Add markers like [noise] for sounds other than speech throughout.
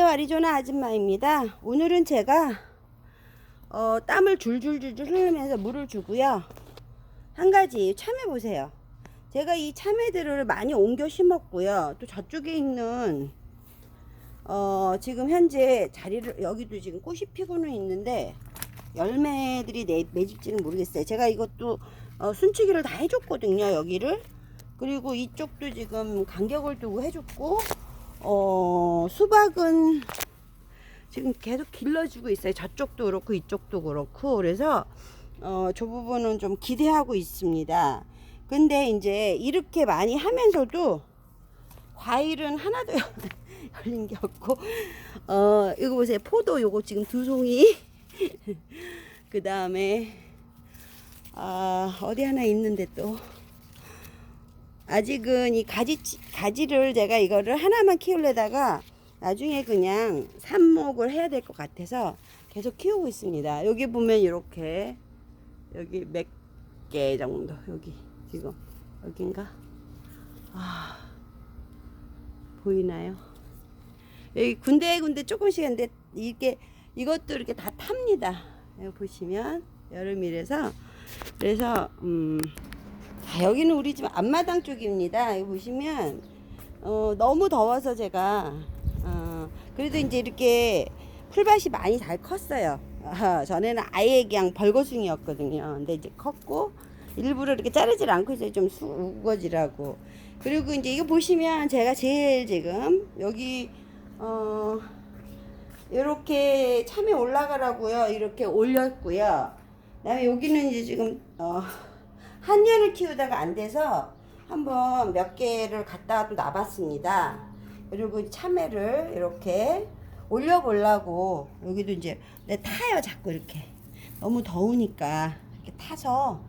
안녕하세요 아리조나 아줌마입니다. 오늘은 제가 어, 땀을 줄줄줄줄 흘리면서 물을 주고요. 한 가지 참외 보세요. 제가 이 참외들을 많이 옮겨 심었고요. 또 저쪽에 있는 어, 지금 현재 자리를 여기도 지금 꽃이 피고는 있는데 열매들이 내, 맺을지는 모르겠어요. 제가 이것도 어, 순치기를 다 해줬거든요 여기를. 그리고 이쪽도 지금 간격을 두고 해줬고 어, 수박은 지금 계속 길러주고 있어요. 저쪽도 그렇고 이쪽도 그렇고 그래서 어, 저 부분은 좀 기대하고 있습니다. 근데 이제 이렇게 많이 하면서도 과일은 하나도 [laughs] 열린 게 없고 어, 이거 보세요. 포도 요거 지금 두 송이 [laughs] 그 다음에 아, 어디 하나 있는데 또 아직은 이 가지 가지를 제가 이거를 하나만 키우려다가 나중에 그냥 삽목을 해야 될 것 같아서 계속 키우고 있습니다. 여기 보면 이렇게 여기 몇 개 정도 여기 지금 여긴가 아 보이나요? 여기 군데군데 조금씩 근데 이게 이것도 이렇게 다 탑니다. 보시면 여름이라서 그래서 음. 자, 여기는 우리 집 앞마당 쪽입니다. 여기 보시면 어, 너무 더워서 제가 어, 그래도 이제 이렇게 풀밭이 많이 잘 컸어요. 아, 전에는 아예 그냥 벌거숭이였거든요. 근데 이제 컸고 일부러 이렇게 자르질 않고 이제 좀 수- 우거지라고. 그리고 이제 이거 보시면 제가 제일 지금 여기 어 이렇게 참외 올라가라고요. 이렇게 올렸고요. 그다음에 여기는 이제 지금 어 한 년을 키우다가 안 돼서 한번 몇 개를 갖다가 또 놔봤습니다. 그리고 참외를 이렇게 올려보려고 여기도 이제 내 타요 자꾸 이렇게 너무 더우니까 이렇게 타서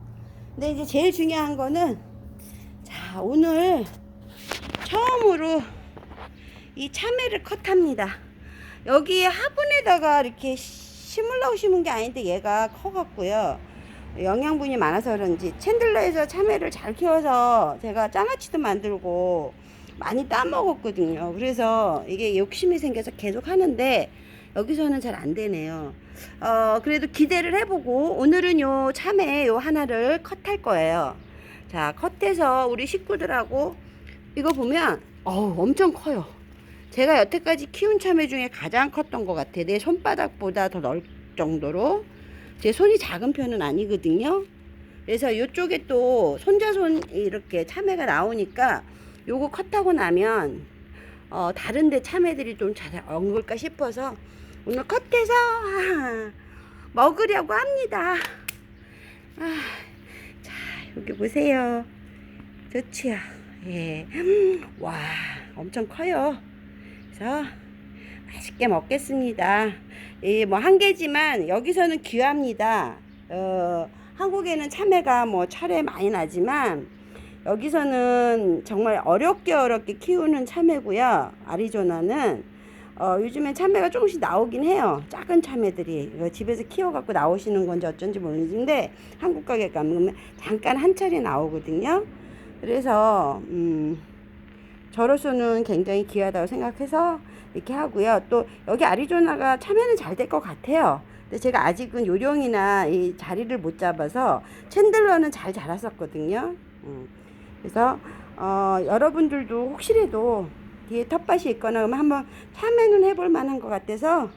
근데 이제 제일 중요한 거는 자 오늘 처음으로 이 참외를 컷합니다. 여기에 화분에다가 이렇게 심으려고 심은 게 아닌데 얘가 커갖고요. 영양분이 많아서 그런지 챈들러에서 참외를 잘 키워서 제가 장아찌도 만들고 많이 따먹었거든요. 그래서 이게 욕심이 생겨서 계속 하는데 여기서는 잘 안 되네요. 어, 그래도 기대를 해보고 오늘은 요 참외 요 하나를 컷할 거예요. 자, 컷해서 우리 식구들하고 이거 보면 어우, 엄청 커요. 제가 여태까지 키운 참외 중에 가장 컸던 것 같아. 내 손바닥보다 더 넓 정도로. 제 손이 작은 편은 아니거든요. 그래서 이쪽에 또 손자손 이렇게 참외가 나오니까 요거 컷하고 나면 어, 다른데 참외들이 좀 잘 엉글까 싶어서 오늘 컷해서 아, [laughs] 먹으려고 합니다. 아, 자 여기 보세요. 좋지요. 예. 와 엄청 커요. 그래서 맛있게 먹겠습니다. 예, 뭐한 개지만 여기서는 귀합니다. 어, 한국에는 참외가 뭐 철에 많이 나지만 여기서는 정말 어렵게 어렵게 키우는 참외고요. 아리조나는 어, 요즘엔 참외가 조금씩 나오긴 해요. 작은 참외들이 집에서 키워갖고 나오시는 건지 어쩐지 모르는데 한국 가게 가면 잠깐 한 차례 나오거든요. 그래서 음, 저로서는 굉장히 귀하다고 생각해서 이렇게 하고요. 또 여기 아리조나가 참여는 잘 될 것 같아요. 근데 제가 아직은 요령이나 이 자리를 못 잡아서 챈들러는 잘 자랐었거든요. 음. 그래서 어, 여러분들도 혹시라도 뒤에 텃밭이 있거나 그러면 한번 참여는 해볼 만한 것 같아서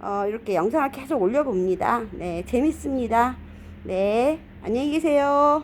어, 이렇게 영상을 계속 올려봅니다. 네, 재밌습니다. 네, 안녕히 계세요.